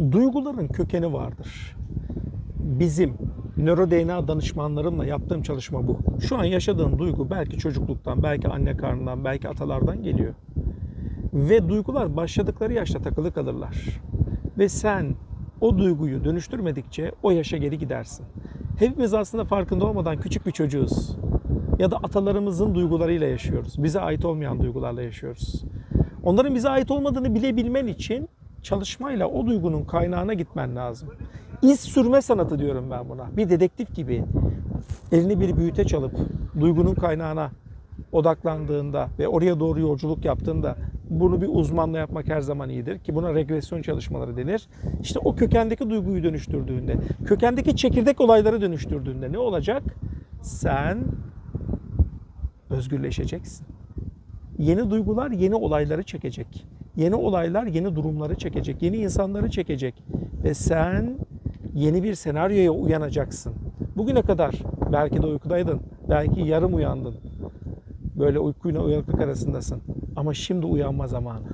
Duyguların kökeni vardır. Bizim nöro DNA danışmanlarımla yaptığım çalışma bu. Şu an yaşadığın duygu belki çocukluktan, belki anne karnından, belki atalardan geliyor. Ve duygular başladıkları yaşta takılı kalırlar. Ve sen o duyguyu dönüştürmedikçe o yaşa geri gidersin. Hepimiz aslında farkında olmadan küçük bir çocuğuz. Ya da atalarımızın duygularıyla yaşıyoruz. Bize ait olmayan duygularla yaşıyoruz. Onların bize ait olmadığını bilebilmen için çalışmayla o duygunun kaynağına gitmen lazım. İz sürme sanatı diyorum ben buna. Bir dedektif gibi elini bir büyüte çalıp duygunun kaynağına odaklandığında ve oraya doğru yolculuk yaptığında bunu bir uzmanla yapmak her zaman iyidir ki buna regresyon çalışmaları denir. İşte o kökendeki duyguyu dönüştürdüğünde, kökendeki çekirdek olayları dönüştürdüğünde ne olacak? Sen özgürleşeceksin. Yeni duygular yeni olayları çekecek. Yeni olaylar yeni durumları çekecek. Yeni insanları çekecek. Ve sen yeni bir senaryoya uyanacaksın. Bugüne kadar belki de uykudaydın. Belki yarım uyandın. Böyle uykuyla uyanıklık arasındasın. Ama şimdi uyanma zamanı.